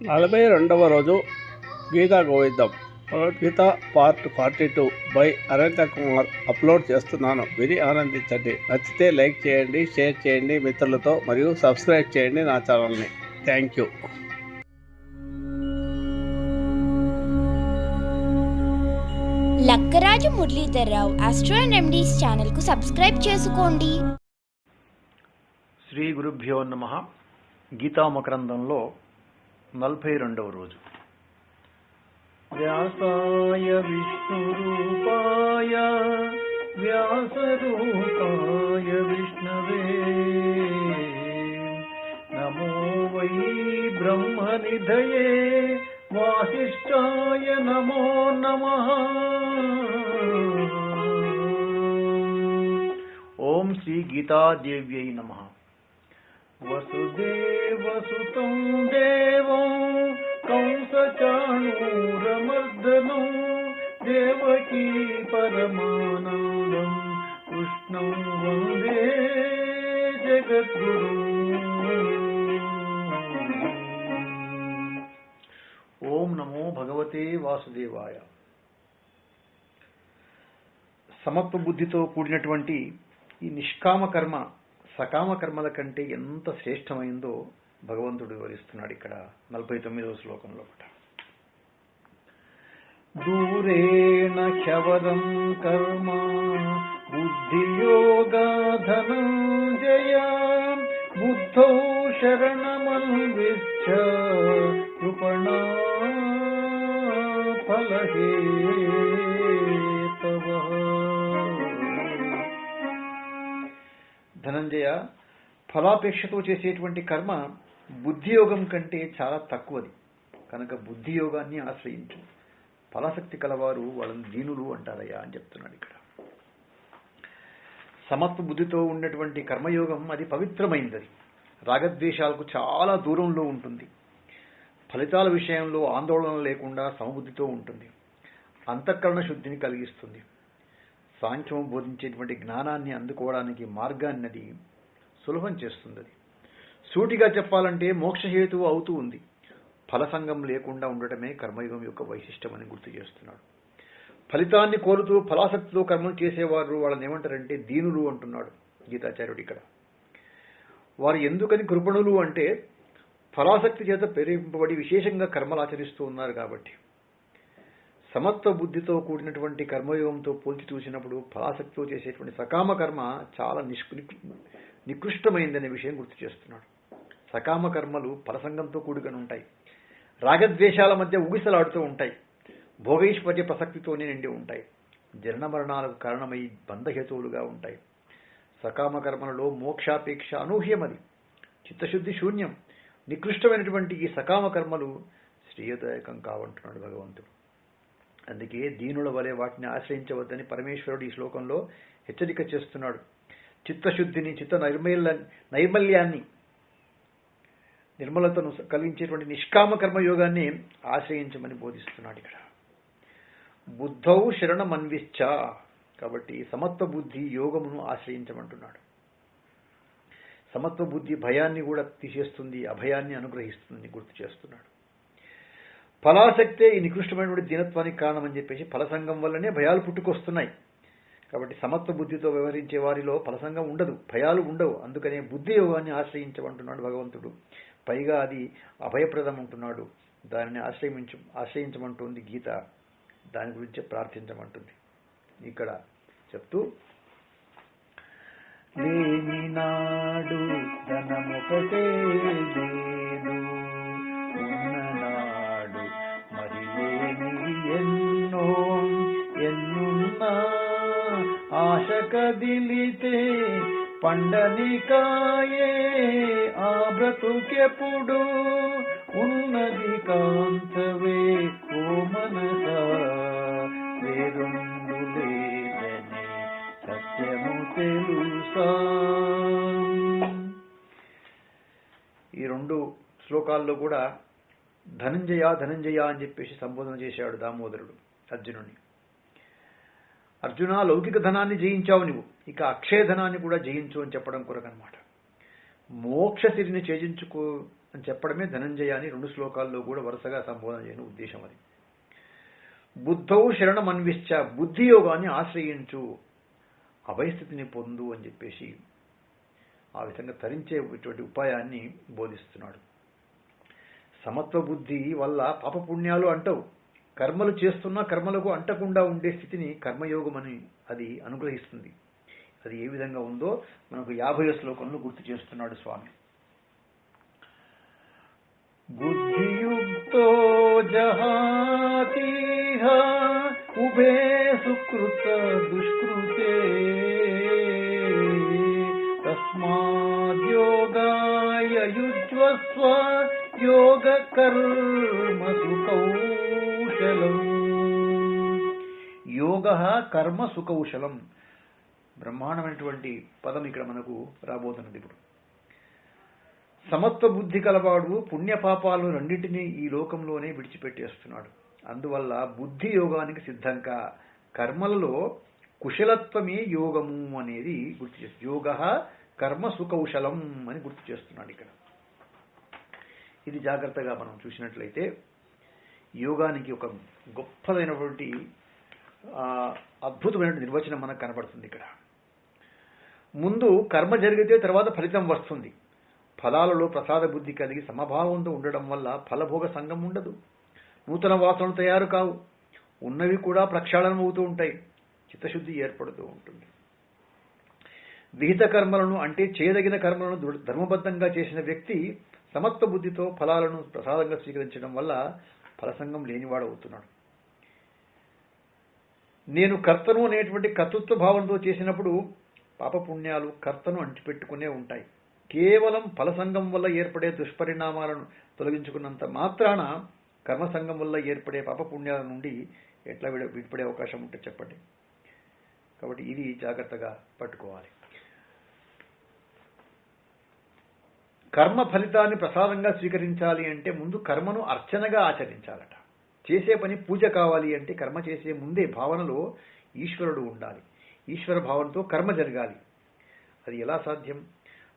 నలభై రెండవ రోజు Gita Govindam. Bhagavad Gita part forty two by Anantha Kumar upload చేస్తున్నాను. విని ఆనందించండి. నచ్చితే లైక్ చేయండి షేర్ చేయండి మిత్రులతో మరియు సబ్స్క్రైబ్ చేయండి నా ఛానల్ని. Thank you. Lakkaraju Muralidhar Rao astro and remedies ఛానల్కు సబ్స్క్రైబ్ చేసుకోండి. శ్రీ గురుభ్యో నమ. గీతామకరందంలో నలభై రెండవ రోజు. వ్యాసాయ విష్ణురూపాయ వ్యాసరూపాయ విష్ణవే. నమో వై బ్రహ్మనిధయే వాసిష్ఠాయ నమో నమః. ఓం శ్రీ గీతాదేవ్యై నమః. వసుదేవసుతం దేవం కంసచాణూరమర్దనం దేవకీ పరమానందం కృష్ణం వందే జగద్గురు ఓం నమో భగవతే వాసుదేవాయ సమత్వ బుద్ధితో కూడినటువంటి ఈ నిష్కామ కర్మ సకామ కర్మల కంటే ఎంత శ్రేష్టమైందో భగవంతుడు వివరిస్తున్నాడు ఇక్కడ నలభై తొమ్మిదవ శ్లోకంలో ఒకట దూరేణ క్షవరం కర్మ బుద్ధియోగాధనంజయ బుద్ధౌ శరణమన్విచ్చ కృపణా ఫలహే ధనంజయ ఫలాపేక్షతో చేసేటువంటి కర్మ బుద్ధియోగం కంటే చాలా తక్కువది. కనుక బుద్ధియోగాన్ని ఆశ్రయించు. ఫలాసక్తి కలవారు వాళ్ళని దీనులు అంటారయ్యా అని చెప్తున్నాడు ఇక్కడ. సమత్వ బుద్ధితో ఉన్నటువంటి కర్మయోగం అది పవిత్రమైంది అది రాగద్వేషాలకు చాలా దూరంలో ఉంటుంది. ఫలితాల విషయంలో ఆందోళన లేకుండా సమబుద్ధితో ఉంటుంది. అంతఃకరణ శుద్ధిని కలిగిస్తుంది. సాంఖ్యం బోధించేటువంటి జ్ఞానాన్ని అందుకోవడానికి మార్గాన్ని అది సులభం చేస్తుంది అది సూటిగా చెప్పాలంటే మోక్షహేతువు అవుతూ ఉంది. ఫలసంగం లేకుండా ఉండటమే కర్మయుగం యొక్క వైశిష్టమని గుర్తు చేస్తున్నాడు. ఫలితాన్ని కోరుతూ ఫలాసక్తితో కర్మలు చేసేవారు వాళ్ళని ఏమంటారంటే దీనులు అంటున్నాడు గీతాచార్యుడు ఇక్కడ. వారు ఎందుకని కృపణులు అంటే ఫలాసక్తి చేత ప్రేరేపింపబడి విశేషంగా కర్మలు ఆచరిస్తూ ఉన్నారు కాబట్టి. సమత్వ బుద్ధితో కూడినటువంటి కర్మయోగంతో పోల్చి చూసినప్పుడు ఫలాసక్తితో చేసేటువంటి సకామ కర్మ చాలా నిష్కు నికృష్టమైందనే విషయం గుర్తు చేస్తున్నాడు. సకామ కర్మలు ఫలసంగంతో కూడుకొని ఉంటాయి. రాగద్వేషాల మధ్య ఊగిసలాడుతూ ఉంటాయి. భోగైశ్వర్య ప్రసక్తితోనే నిండి ఉంటాయి. జనన మరణాలకు కారణమై బంధహేతువులుగా ఉంటాయి. సకామ కర్మలలో మోక్షాపేక్ష అనూహ్యమది. చిత్తశుద్ధి శూన్యం. నికృష్టమైనటువంటి ఈ సకామ కర్మలు శ్రేయదాయకం కావంటున్నాడు భగవంతుడు. అందుకే దీనుల వలె వాటిని ఆశ్రయించవద్దని పరమేశ్వరుడు ఈ శ్లోకంలో హెచ్చరిక చేస్తున్నాడు. చిత్తశుద్ధిని చిత్త నైర్మల్య నైర్మల్యాన్ని నిర్మలతను కలిగించేటువంటి నిష్కామ కర్మయోగాన్ని ఆశ్రయించమని బోధిస్తున్నాడు ఇక్కడ. బుద్ధౌ శరణమన్విశ్చ. కాబట్టి సమత్వ బుద్ధి యోగమును ఆశ్రయించమంటున్నాడు. సమత్వ బుద్ధి భయాన్ని కూడా తీసేస్తుంది అభయాన్ని అనుగ్రహిస్తుంది గుర్తు చేస్తున్నాడు. ఫలాసక్తే ఈ నికృష్టమైనటువంటి దీనత్వానికి కారణమని చెప్పేసి ఫలసంగం వల్లనే భయాలు పుట్టుకొస్తున్నాయి. కాబట్టి సమత్వ బుద్ధితో వ్యవహరించే వారిలో ఫలసంగం ఉండదు భయాలు ఉండవు. అందుకనే బుద్ధి యోగాన్ని ఆశ్రయించమంటున్నాడు భగవంతుడు. పైగా అది అభయప్రదం అంటున్నాడు. దానిని ఆశ్రయించు ఆశ్రయించమంటుంది గీత. దాని గురించి ప్రార్థించమంటుంది. ఇక్కడ చెప్తూ లేని నాడు ధనమొకటే కదిలితే పండనికాయే ఆ బ్రతుకెప్పుడు ఉన్నది కాంతవే ఓ వేరు వేరొందు లేదని సత్యము తెలుసా? ఈ రెండు శ్లోకాల్లో కూడా ధనంజయ ధనంజయ అని చెప్పేసి సంబోధన చేశాడు దామోదరుడు అర్జునుడిని అర్జున లౌకిక ధనాన్ని జయించావు నువ్వు. ఇక అక్షయ ధనాన్ని కూడా జయించు అని చెప్పడం కొరకనమాట. మోక్ష సిరిని చేజించుకో అని చెప్పడమే ధనంజయ అని రెండు శ్లోకాల్లో కూడా వరుసగా సంబోధన చేయని ఉద్దేశం అది. బుద్ధౌ శరణమన్విశ్చ బుద్ధి యోగాన్ని ఆశ్రయించు. అభయస్థితిని పొందు అని చెప్పేసి ఆ విధంగా తరించే ఇటువంటి ఉపాయాన్ని బోధిస్తున్నాడు. సమత్వ బుద్ధి వల్ల పాపపుణ్యాలు అంటావు. కర్మలు చేస్తున్నా కర్మలకు అంటకుండా ఉండే స్థితిని కర్మయోగం అని అది అనుగ్రహిస్తుంది. అది ఏ విధంగా ఉందో మనకు యాభై శ్లోకంలో గుర్తు చేస్తున్నాడు స్వామి. బుద్ధియుక్తో జహాతీహ ఉభే సుకృత దుష్కృతే తస్మాద్యోగాయ యుజ్వస్వ యోగ కర్మ సుకౌశలం బ్రహ్మాండమైనటువంటి పదం ఇక్కడ మనకు రాబోతున్నది ఇప్పుడు. సమత్వ బుద్ధి కలవాడు పుణ్యపాపాలు రెండింటినీ ఈ లోకంలోనే విడిచిపెట్టేస్తున్నాడు. అందువల్ల బుద్ధి యోగానికి సిద్ధంగా కర్మలలో కుశలత్వమే యోగము అనేది గుర్తు చేస్తుంది. యోగ కర్మ సుకౌశలం అని గుర్తు చేస్తున్నాడు ఇక్కడ. ఇది జాగ్రత్తగా మనం చూసినట్లయితే యోగానికి ఒక గొప్పదైనటువంటి అద్భుతమైన నిర్వచనం మనకు కనబడుతుంది ఇక్కడ. ముందు కర్మ జరిగితే తర్వాత ఫలితం వస్తుంది. ఫలాలలో ప్రసాద బుద్ధి కలిగి సమభావంతో ఉండడం వల్ల ఫలభోగ సంఘం ఉండదు. నూతన వాసనలు తయారు కావు. ఉన్నవి కూడా ప్రక్షాళనం అవుతూ ఉంటాయి. చిత్తశుద్ధి ఏర్పడుతూ ఉంటుంది. విహిత కర్మలను అంటే చేయదగిన కర్మలను ధర్మబద్ధంగా చేసిన వ్యక్తి సమత్వ బుద్ధితో ఫలాలను ప్రసాదంగా స్వీకరించడం వల్ల ఫలసంగం లేనివాడు అవుతున్నాడు నేను కర్తను అనేటువంటి కర్తృత్వ భావంతో చేసినప్పుడు పాపపుణ్యాలు కర్తను అంటిపెట్టుకునే ఉంటాయి. కేవలం ఫలసంగం వల్ల ఏర్పడే దుష్పరిణామాలను తొలగించుకున్నంత మాత్రాన కర్మసంగం వల్ల ఏర్పడే పాపపుణ్యాల నుండి ఎట్లా విడ విడిపడే అవకాశం ఉంటే చెప్పండి. కాబట్టి ఇది జాగ్రత్తగా పట్టుకోవాలి. కర్మ ఫలితాన్ని ప్రసాదంగా స్వీకరించాలి అంటే ముందు కర్మను అర్చనగా ఆచరించాలట. చేసే పని పూజ కావాలి అంటే కర్మ చేసే ముందే భావనలో ఈశ్వరుడు ఉండాలి. ఈశ్వర భావంతో కర్మ జరగాలి. అది ఎలా సాధ్యం?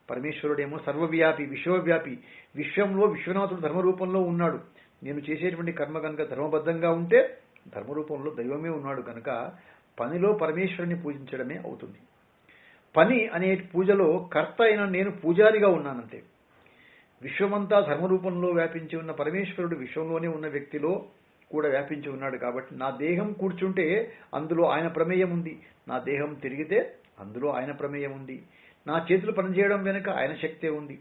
పరమేశ్వరుడేమో సర్వవ్యాపి విశ్వవ్యాపి విశ్వంలో విశ్వనాథుడు ధర్మరూపంలో ఉన్నాడు. నేను చేసేటువంటి కర్మ కనుక ధర్మబద్ధంగా ఉంటే ధర్మరూపంలో దైవమే ఉన్నాడు కనుక పనిలో పరమేశ్వరుని పూజించడమే అవుతుంది. పని అనే పూజలో కర్త అయిన నేను పూజారిగా ఉన్నానంతే విశ్వమంతా ధర్మరూపంలో వ్యాపించి ఉన్న పరమేశ్వరుడు విశ్వంలోనే ఉన్న వ్యక్తిలో కూడా వ్యాపించి ఉన్నాడు కాబట్టి నా దేహం కూర్చుంటే అందులో ఆయన ప్రమేయం ఉంది. నా దేహం తిరిగితే అందులో ఆయన ప్రమేయం ఉంది. నా చేతులు పనిచేయడం వెనుక ఆయన శక్తే ఉంది.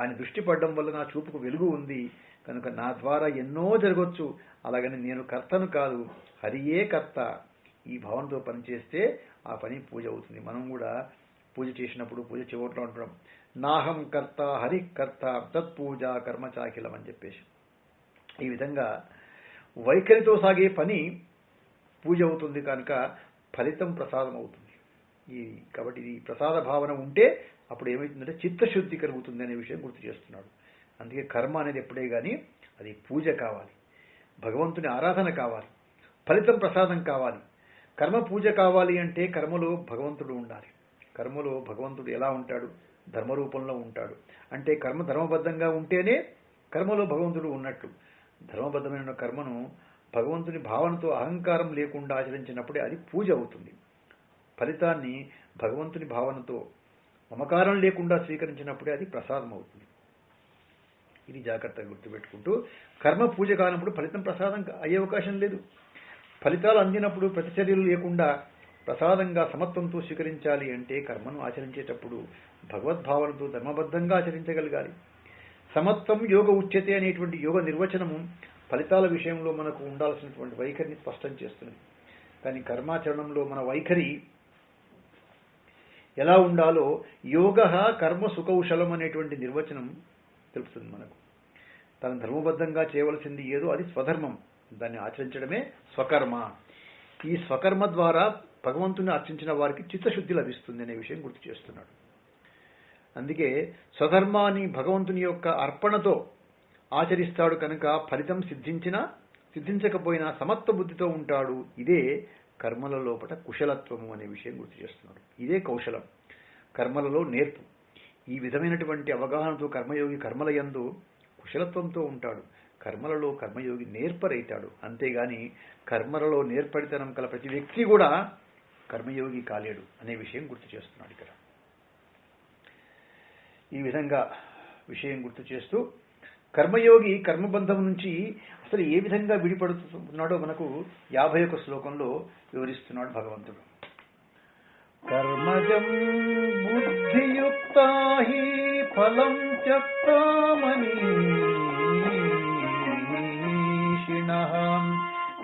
ఆయన దృష్టి పడడం వల్ల నా చూపుకు వెలుగు ఉంది. కనుక నా ద్వారా ఎన్నో జరగవచ్చు అలాగని నేను కర్తను కాదు హరియే కర్త. ఈ భావనతో పనిచేస్తే ఆ పని పూజ అవుతుంది. మనం కూడా పూజ చేసినప్పుడు పూజ చివరిలో ఉంటాం. నాహం కర్త హరి కర్త తత్పూజ కర్మచాకిలం అని చెప్పేసి. ఈ విధంగా వైఖరితో సాగే పని పూజ అవుతుంది కనుక ఫలితం ప్రసాదం అవుతుంది. ఈ కాబట్టి ఇది ప్రసాద భావన ఉంటే అప్పుడు ఏమవుతుందంటే చిత్తశుద్ధి కలుగుతుంది అనే విషయం గుర్తు చేస్తున్నాడు. అందుకే కర్మ అనేది ఎప్పుడే కానీ అది పూజ కావాలి. భగవంతుని ఆరాధన కావాలి. ఫలితం ప్రసాదం కావాలి. కర్మ పూజ కావాలి అంటే కర్మలో భగవంతుడు ఉండాలి. కర్మలో భగవంతుడు ఎలా ఉంటాడు? ధర్మరూపంలో ఉంటాడు. అంటే కర్మ ధర్మబద్ధంగా ఉంటేనే కర్మలో భగవంతుడు ఉన్నట్టు. ధర్మబద్ధమైన కర్మను భగవంతుని భావనతో అహంకారం లేకుండా ఆచరించినప్పుడే అది పూజ అవుతుంది. ఫలితాన్ని భగవంతుని భావనతో మమకారం లేకుండా స్వీకరించినప్పుడే అది ప్రసాదం అవుతుంది. ఇది జాగ్రత్తగా గుర్తుపెట్టుకుంటూ కర్మ పూజ కానప్పుడు ఫలితం ప్రసాదం అయ్యే అవకాశం లేదు. ఫలితాలు అందినప్పుడు ప్రతిచర్యలు లేకుండా ప్రసాదంగా సమత్వంతో స్వీకరించాలి అంటే కర్మను ఆచరించేటప్పుడు భగవద్భావనతో ధర్మబద్ధంగా ఆచరించగలగాలి. సమత్వం యోగ ఉచ్యతే అనేటువంటి యోగ నిర్వచనము ఫలితాల విషయంలో మనకు ఉండాల్సినటువంటి వైఖరిని స్పష్టం చేస్తుంది. కానీ కర్మాచరణంలో మన వైఖరి ఎలా ఉండాలో యోగ కర్మ సుకౌశలం అనేటువంటి నిర్వచనం తెలుపుతుంది మనకు. తన ధర్మబద్ధంగా చేయవలసింది ఏదో అది స్వధర్మం. దాన్ని ఆచరించడమే స్వకర్మ. ఈ స్వకర్మ ద్వారా భగవంతుని అర్చించిన వారికి చిత్తశుద్ధి లభిస్తుంది అనే విషయం గుర్తు చేస్తున్నాడు. అందుకే స్వధర్మాన్ని భగవంతుని యొక్క అర్పణతో ఆచరిస్తాడు కనుక ఫలితం సిద్ధించినా సిద్ధించకపోయినా సమత్వ బుద్ధితో ఉంటాడు. ఇదే కర్మల లోపట కుశలత్వము అనే విషయం గుర్తు చేస్తున్నాడు. ఇదే కౌశలం కర్మలలో నేర్పు. ఈ విధమైనటువంటి అవగాహనతో కర్మయోగి కర్మల యందు కుశలత్వంతో ఉంటాడు. కర్మలలో కర్మయోగి నేర్పరైతాడు. అంతేగాని కర్మలలో నేర్పడితనం కల ప్రతి వ్యక్తి కూడా కర్మయోగి కాలేడు అనే విషయం గుర్తు చేస్తున్నాడు ఇక్కడ. ఈ విధంగా విషయం గుర్తు చేస్తూ కర్మయోగి కర్మబంధం నుంచి అసలు ఏ విధంగా విడిపడుతున్నాడో మనకు యాభై ఒక శ్లోకంలో వివరిస్తున్నాడు భగవంతుడు. కర్మజం బుద్ధియుక్త ఫలం త్యక్తామనీషిణ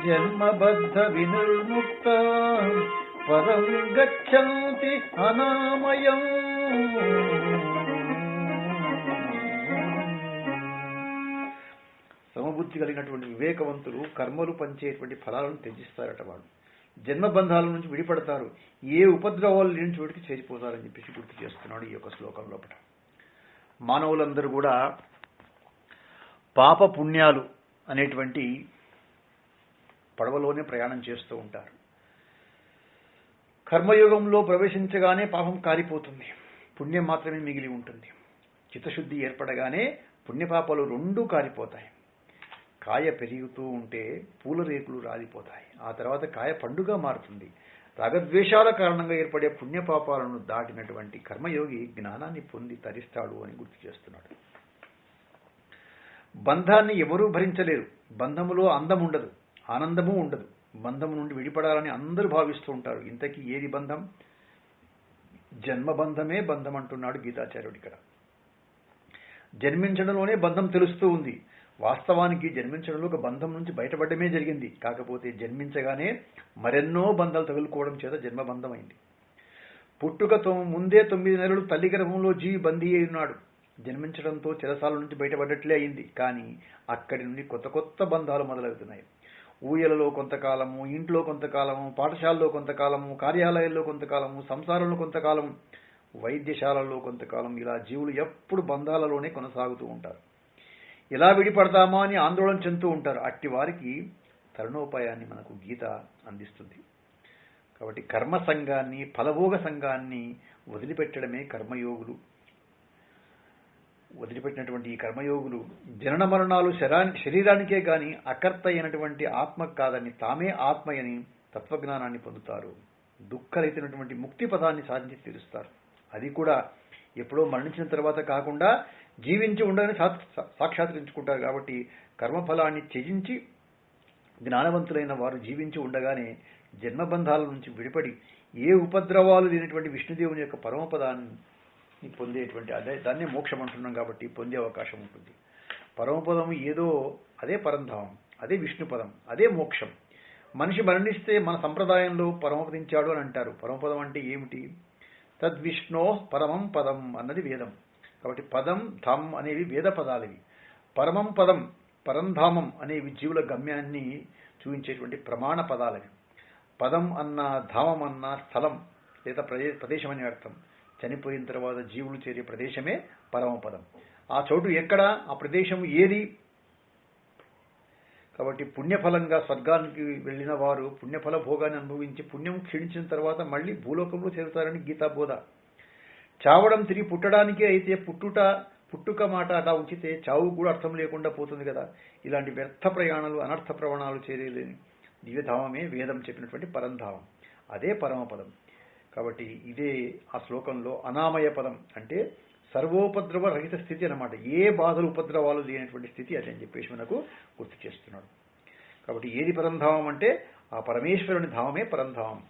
జన్మబద్ధ వినిర్ముక్త పరం గచ్చంతి అనామయం. కలిగినటువంటి వివేకవంతులు కర్మలు పంచేటువంటి ఫలాలను త్యజిస్తారట వాడు. జన్మబంధాల నుంచి విడిపడతారు. ఏ ఉపద్రవాలు లేని చోటికి చేరిపోతారని చెప్పేసి గుర్తు చేస్తున్నాడు ఈ యొక్క శ్లోకం లోపల. మానవులందరూ కూడా పాప పుణ్యాలు అనేటువంటి పడవలోనే ప్రయాణం చేస్తూ ఉంటారు. కర్మయోగంలో ప్రవేశించగానే పాపం కారిపోతుంది. పుణ్యం మాత్రమే మిగిలి ఉంటుంది. చిత్తశుద్ధి ఏర్పడగానే పుణ్యపాపాలు రెండూ కారిపోతాయి. కాయ పెరుగుతూ ఉంటే పూల రేకులు రాలిపోతాయి. ఆ తర్వాత కాయ పండుగ మారుతుంది. రాగద్వేషాల కారణంగా ఏర్పడే పుణ్యపాపాలను దాటినటువంటి కర్మయోగి జ్ఞానాన్ని పొంది తరిస్తాడు అని గుర్తు చేస్తున్నాడు. బంధాన్ని ఎవరూ భరించలేరు. బంధములో అందం ఉండదు. ఆనందము ఉండదు. బంధము నుండి విడిపడాలని అందరూ భావిస్తూ ఉంటారు. ఇంతకీ ఏది బంధం? జన్మబంధమే బంధం అంటున్నాడు గీతాచార్యుడు ఇక్కడ. జన్మించడంలోనే బంధం తెలుస్తూ ఉంది. వాస్తవానికి జన్మించడంలో ఒక బంధం నుంచి బయటపడమే జరిగింది. కాకపోతే జన్మించగానే మరెన్నో బంధాలు తగులుకోవడం చేత జన్మబంధం అయింది పుట్టుక ముందే తొమ్మిది నెలలు తల్లి గర్భంలో జీవి బందీ అయి ఉన్నాడు. జన్మించడంతో చిరసాల నుంచి బయటపడ్డట్లే అయింది. కానీ అక్కడి నుండి కొత్త కొత్త బంధాలు మొదలవుతున్నాయి. ఊయలలో కొంతకాలము ఇంట్లో కొంతకాలము పాఠశాలలో కొంతకాలము కార్యాలయాల్లో కొంతకాలము సంసారంలో కొంతకాలం వైద్యశాలల్లో కొంతకాలం ఇలా జీవులు ఎప్పుడు బంధాలలోనే కొనసాగుతూ ఉంటారు. ఎలా విడిపడతామా అని ఆందోళన చెందుతూ ఉంటారు. అట్టి వారికి తరుణోపాయాన్ని మనకు గీత అందిస్తుంది. కాబట్టి కర్మ సంఘాన్ని ఫలభోగ సంఘాన్ని వదిలిపెట్టడమే కర్మయోగులు. వదిలిపెట్టినటువంటి ఈ కర్మయోగులు జనన మరణాలు శరా- శరీరానికే గాని అకర్త అయినటువంటి ఆత్మ కాదని తామే ఆత్మయని తత్వజ్ఞానాన్ని పొందుతారు. దుఃఖరహితమైనటువంటి ముక్తి పదాన్ని సాధించి తీరుస్తారు. అది కూడా ఎప్పుడో మరణించిన తర్వాత కాకుండా జీవించి ఉండని సాక్షాత్కరించుకుంటారు కాబట్టి కర్మఫలాన్ని త్యజించి జ్ఞానవంతులైన వారు జీవించి ఉండగానే జన్మబంధాల నుంచి విడిపడి ఏ ఉపద్రవాలు లేనటువంటి విష్ణుదేవుని యొక్క పరమపదాన్ని పొందేటువంటి అదే దాన్నే మోక్షం అంటున్నాం కాబట్టి పొందే అవకాశం ఉంటుంది. పరమపదం ఏదో అదే పరంధామం అదే విష్ణుపదం అదే మోక్షం. మనిషి మరణిస్తే మన సంప్రదాయంలో పరమపదించాడు అని అంటారు. పరమపదం అంటే ఏమిటి? తద్విష్ణో పరమం పదం అన్నది వేదం. కాబట్టి పదం ధమ్ అనేవి వేద పదాలవి. పరమం పదం పరంధామం అనేవి జీవుల గమ్యాన్ని చూపించేటువంటి ప్రమాణ పదాలవి. పదం అన్న ధామం అన్న స్థలం లేదా ప్రదే ప్రదేశం అనే అర్థం. చనిపోయిన తర్వాత జీవులు చేరే ప్రదేశమే పరమపదం ఆ చోటు ఎక్కడ? ఆ ప్రదేశం ఏది? కాబట్టి పుణ్యఫలంగా స్వర్గానికి వెళ్ళిన వారు పుణ్యఫల భోగాన్ని అనుభవించి పుణ్యం క్షీణించిన తర్వాత మళ్ళీ భూలోకంలో చేరుతారని గీతా బోధ చావడం తిరిగి పుట్టడానికే అయితే పుట్టుట పుట్టుక మాట అలా ఉంచితే చావు కూడా అర్థం లేకుండా పోతుంది కదా. ఇలాంటి వ్యర్థ ప్రయాణాలు అనర్థ ప్రవణాలు చేరేలేని దివ్యధామమే వేదం చెప్పినటువంటి పరంధామం. అదే పరమపదం. కాబట్టి ఇదే ఆ శ్లోకంలో అనామయ పదం. అంటే సర్వోపద్రవ రహిత స్థితి అన్నమాట. ఏ బాధలు ఉపద్రవాలు లేనటువంటి స్థితి అది అని చెప్పేసి మనకు గుర్తు చేస్తున్నాడు. కాబట్టి ఏది పరంధామం అంటే ఆ పరమేశ్వరుని ధామమే పరంధామం.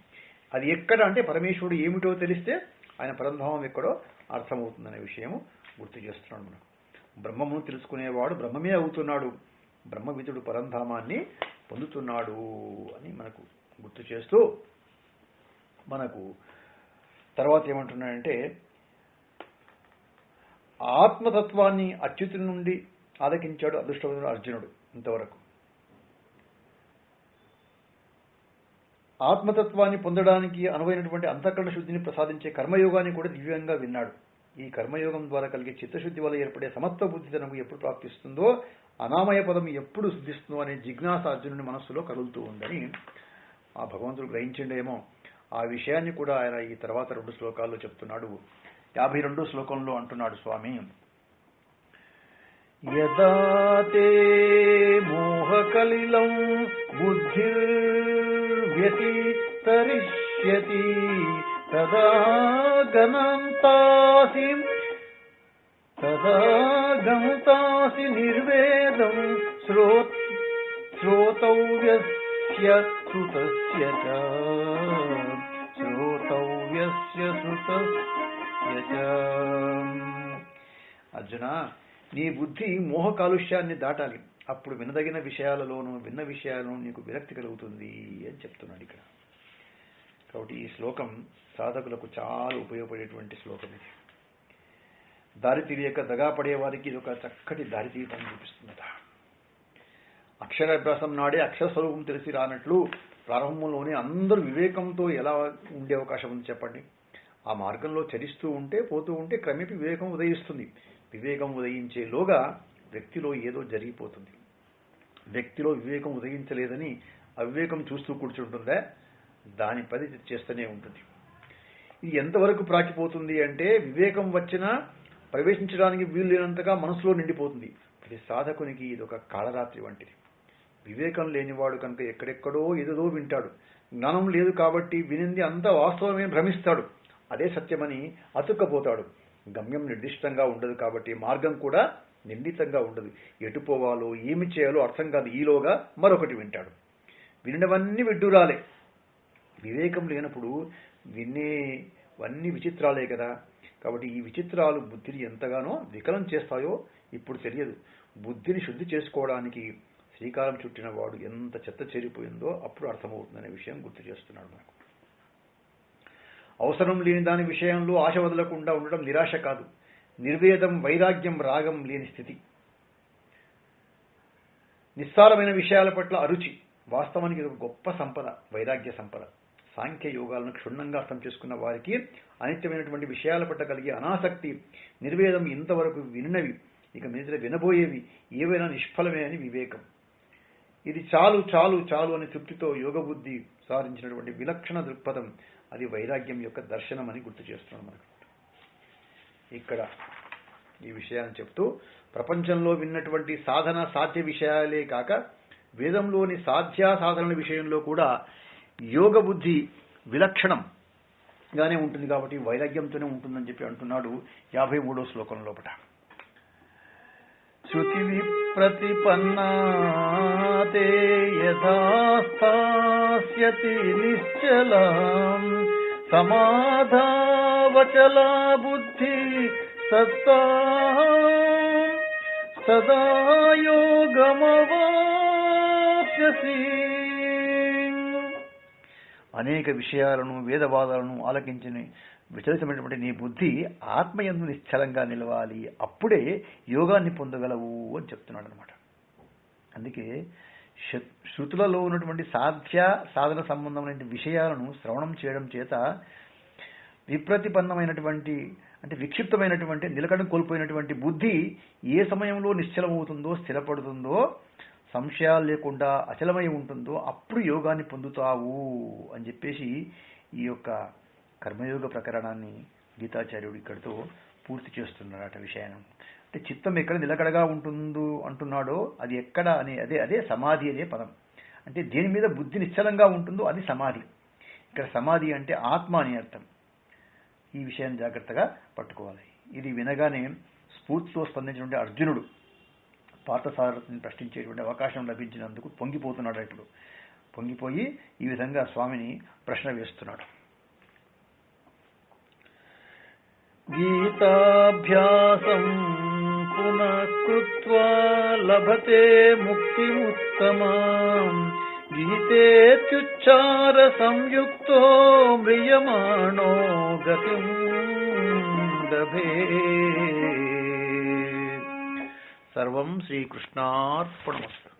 అది ఎక్కడ అంటే పరమేశ్వరుడు ఏమిటో తెలిస్తే ఆయన పరంధామం ఎక్కడో అర్థమవుతుందనే విషయము గుర్తు చేస్తున్నాడు మనం బ్రహ్మమును తెలుసుకునేవాడు బ్రహ్మమే అవుతున్నాడు. బ్రహ్మవిధుడు పరంధామాన్ని పొందుతున్నాడు అని మనకు గుర్తు చేస్తూ మనకు తర్వాత ఏమంటున్నాడంటే ఆత్మతత్వాన్ని అచ్యుతుని నుండి ఆలకించాడు అదృష్టవంతుడు అర్జునుడు ఇంతవరకు. ఆత్మతత్వాన్ని పొందడానికి అనువైనటువంటి అంతఃకరణ శుద్ధిని ప్రసాదించే కర్మయోగాన్ని కూడా దివ్యంగా విన్నాడు. ఈ కర్మయోగం ద్వారా కలిగే చిత్తశుద్ధి వల్ల ఏర్పడే సమత్వ బుద్ధి తనకు ఎప్పుడు ప్రాప్తిస్తుందో అనామయ పదం ఎప్పుడు సిద్ధిస్తుందో అనే జిజ్ఞాస అర్జునుని మనస్సులో కలుగుతూ ఉందని ఆ భగవంతుడు గ్రహించిండేమో. ఆ విషయాన్ని కూడా ఆయన ఈ తర్వాత రెండు శ్లోకాల్లో చెప్తున్నాడు. యాభై రెండు శ్లోకంలో అంటున్నాడు స్వామి. యదా మోహకలిలం బుద్ధి బుద్ధిర్వ్యతితరిష్యతి తదా గణంతాసి తదా గంతాసి నిర్వేదం శ్రోత్ శ్రోతవ్యస్య శ్రుతస్య చ శ్రోతవ్యస్య శ్రుతస్య చ అర్జున నీ బుద్ధి మోహ కాలుష్యాన్ని దాటాలి. అప్పుడు వినదగిన విషయాలలోనూ విన్న విషయాలను నీకు విరక్తి కలుగుతుంది అని చెప్తున్నాడు ఇక్కడ. కాబట్టి ఈ శ్లోకం సాధకులకు చాలా ఉపయోగపడేటువంటి శ్లోకం ఇది. దారి తెలియక దగాపడే వారికి ఇది ఒక చక్కటి దారి తీయటం చూపిస్తుందట అక్షరాభ్యాసం నాడే అక్షర స్వరూపం తెలిసి రానట్లు ప్రారంభంలోనే అందరూ వివేకంతో ఎలా ఉండే అవకాశం ఉంది చెప్పండి. ఆ మార్గంలో చరిస్తూ ఉంటే పోతూ ఉంటే క్రమేపీ వివేకం ఉదయిస్తుంది. వివేకం ఉదయించేలోగా వ్యక్తిలో ఏదో జరిగిపోతుంది. వ్యక్తిలో వివేకం ఉదయించలేదని అవివేకం చూస్తూ కూర్చుంటుందా? దాని పని చేస్తూనే ఉంటుంది. ఇది ఎంతవరకు ప్రాకిపోతుంది అంటే వివేకం వచ్చినా ప్రవేశించడానికి వీలు లేనంతగా మనసులో నిండిపోతుంది. ప్రతి సాధకునికి ఇది ఒక కాళరాత్రి వంటిది. వివేకం లేనివాడు కనుక ఎక్కడెక్కడో ఏదో వింటాడు. జ్ఞానం లేదు కాబట్టి వినింది అంత వాస్తవమే భ్రమిస్తాడు. అదే సత్యమని అతుక్కపోతాడు. గమ్యం నిర్దిష్టంగా ఉండదు కాబట్టి మార్గం కూడా నిర్ణీతంగా ఉండదు. ఎటు పోవాలో ఏమి చేయాలో అర్థం కాదు. ఈలోగా మరొకటి వింటాడు. వినవన్నీ విడ్డూరాలే. వివేకం లేనప్పుడు వినేవన్నీ విచిత్రాలే కదా. కాబట్టి ఈ విచిత్రాలు బుద్ధిని ఎంతగానో వికలం చేస్తాయో ఇప్పుడు తెలియదు. బుద్ధిని శుద్ధి చేసుకోవడానికి శ్రీకారం చుట్టిన వాడు ఎంత చెత్త చేరిపోయిందో అప్పుడు అర్థమవుతుందనే విషయం గుర్తు చేస్తున్నాడు మనకు. అవసరం లేని దాని విషయంలో ఆశ వదలకుండా ఉండడం నిరాశ కాదు. నిర్వేదం వైరాగ్యం రాగం లేని స్థితి. నిస్సారమైన విషయాల పట్ల అరుచి. వాస్తవానికి ఇది ఒక గొప్ప సంపద వైరాగ్య సంపద. సాంఖ్య యోగాలను క్షుణ్ణంగా అర్థం చేసుకున్న వారికి అనిత్యమైనటువంటి విషయాల పట్ల కలిగే అనాసక్తి నిర్వేదం ఇంతవరకు విన్నవి. ఇక మీద వినబోయేవి ఏవైనా నిష్ఫలమే అని వివేకం. ఇది చాలు చాలు చాలు అని తృప్తితో యోగ బుద్ధి సాధించినటువంటి విలక్షణ దృక్పథం. అది వైరాగ్యం యొక్క దర్శనం అని గుర్తు చేస్తున్నాడు మనకు. ఇక్కడ ఈ విషయాన్ని చెప్తూ ప్రపంచంలో విన్నటువంటి సాధన సాధ్య విషయాలే కాక వేదంలోని సాధ్యా సాధనల విషయంలో కూడా యోగ బుద్ధి విలక్షణం గానే ఉంటుంది కాబట్టి వైరాగ్యంతోనే ఉంటుందని చెప్పి అంటున్నాడు యాభై మూడో శ్లోకం లోపల శృతి విప్రతిపన్నాతే యథాస్థాస్యతి నిశ్చలం సమాధావచలా బుద్ధి సత్తా సదా యోగమవాప్యసి అనేక విషయాలను వేదవాదాలను ఆలకించిన విచలితమైనటువంటి నీ బుద్ధి ఆత్మయందు నిశ్చలంగా నిలవాలి. అప్పుడే యోగాన్ని పొందగలవు అని చెప్తున్నాడు అనమాట అందుకే శృతులలో ఉన్నటువంటి సాధ్య సాధన సంబంధమైన విషయాలను శ్రవణం చేయడం చేత విప్రతిపన్నమైనటువంటి అంటే విక్షిప్తమైనటువంటి నిలకడం కోల్పోయినటువంటి బుద్ధి ఏ సమయంలో నిశ్చలమవుతుందో స్థిరపడుతుందో సంశయాలు లేకుండా అచలమై ఉంటుందో అప్పుడు యోగాన్ని పొందుతావు అని చెప్పేసి ఈ యొక్క కర్మయోగ ప్రకరణాన్ని గీతాచార్యుడు ఇక్కడితో పూర్తి చేస్తున్నాడట విషయాన్ని. అంటే చిత్తం ఎక్కడ నిలకడగా ఉంటుందో అంటున్నాడో అది ఎక్కడ అనే అదే అదే సమాధి అనే పదం. అంటే దేని మీద బుద్ధి నిశ్చలంగా ఉంటుందో అది సమాధి. ఇక్కడ సమాధి అంటే ఆత్మ అని అర్థం. ఈ విషయాన్ని జాగ్రత్తగా పట్టుకోవాలి. ఇది వినగానే స్ఫూర్తితో స్పందించినటువంటి అర్జునుడు పార్థసారథిని ప్రశ్నించేటువంటి అవకాశం లభించినందుకు పొంగిపోతున్నాడు ఇప్పుడు. పొంగిపోయి ఈ విధంగా స్వామిని ప్రశ్న వేస్తున్నాడు. గీతాభ్యాసం పునః కృత్వా లభతే ముక్తిముత్తమాం గీతేత్యుచ్చార సంయుక్తో మ్రియమాణో గతిం దభే సర్వం శ్రీకృష్ణార్పణమస్తు